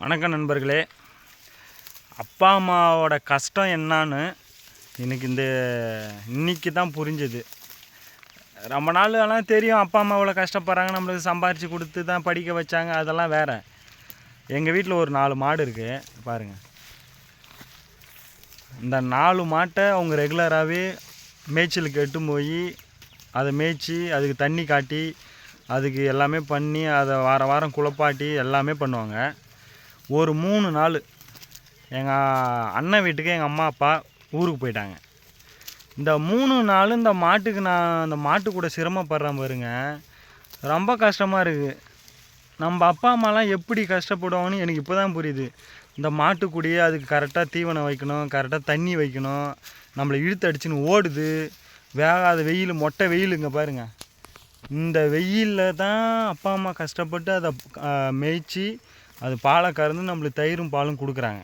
வணக்கம் நண்பர்களே. அப்பா அம்மாவோட கஷ்டம் என்னான்னு எனக்கு இந்த இன்னைக்கு தான் புரிஞ்சுது. ரொம்ப நாள் எல்லாம் தெரியும் அப்பா அம்மா இவ்வளோ கஷ்டப்படுறாங்க நம்மளுக்கு சம்பாரித்து கொடுத்து தான் படிக்க வச்சாங்க அதெல்லாம் வேற. எங்கள் வீட்டில் ஒரு நாலு மாடு இருக்குது பாருங்கள் இந்த நாலு மாட்டை அவங்க ரெகுலராகவே மேய்ச்சலுக்கு எட்டு போய் அதை மேய்ச்சி அதுக்கு தண்ணி காட்டி அதுக்கு எல்லாமே பண்ணி அதை வாரம் வாரம் குழப்பாட்டி எல்லாமே பண்ணுவாங்க. ஒரு மூணு நாள் எங்கள் அண்ணன் வீட்டுக்கு எங்கள் அம்மா அப்பா ஊருக்கு போயிட்டாங்க. இந்த மூணு நாள் இந்த மாட்டுக்கு நான் அந்த மாட்டு கூட சிரமப்படுறேன் பாருங்க. ரொம்ப கஷ்டமாக இருக்குது நம்ம அப்பா அம்மாலாம் எப்படி கஷ்டப்படுவாங்கன்னு எனக்கு இப்போ தான் புரியுது. இந்த மாட்டுக்குடியே அதுக்கு கரெக்டாக தீவனம் வைக்கணும் கரெக்டாக தண்ணி வைக்கணும். நம்மளை இழுத்து அடிச்சுன்னு ஓடுது. வேகாத வெயில் மொட்டை வெயிலுங்க பாருங்கள் இந்த வெயிலில் தான் அப்பா அம்மா கஷ்டப்பட்டு அதை மேய்ச்சி அது பாலை கறந்து நம்மளுக்கு தயிரும் பாலும் கொடுக்குறாங்க.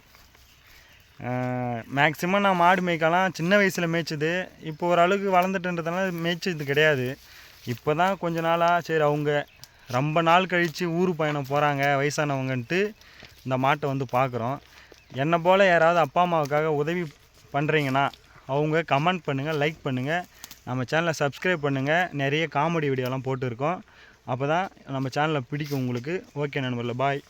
மேக்ஸிமம் நான் மாடு மேய்க்கலாம். சின்ன வயசில் மேய்ச்சது. இப்போ ஓரளவுக்கு வளர்ந்துட்டுன்றதுனால மேய்ச்சது கிடையாது. இப்போ தான் கொஞ்ச நாளாக சரி அவங்க ரொம்ப நாள் கழித்து ஊர் பயணம் போகிறாங்க வயசானவங்கன்ட்டு இந்த மாட்டை வந்து பார்க்குறோம் என்னை போல் யாராவது அப்பா அம்மாவுக்காக உதவி பண்ணுறீங்கன்னா அவங்க கமெண்ட் பண்ணுங்கள் லைக் பண்ணுங்கள் நம்ம சேனலை சப்ஸ்கிரைப் பண்ணுங்கள் நிறைய காமெடி வீடியோலாம் போட்டிருக்கோம். அப்போ தான் நம்ம சேனலை பிடிக்கும் உங்களுக்கு. ஓகே நண்பர்ல பாய்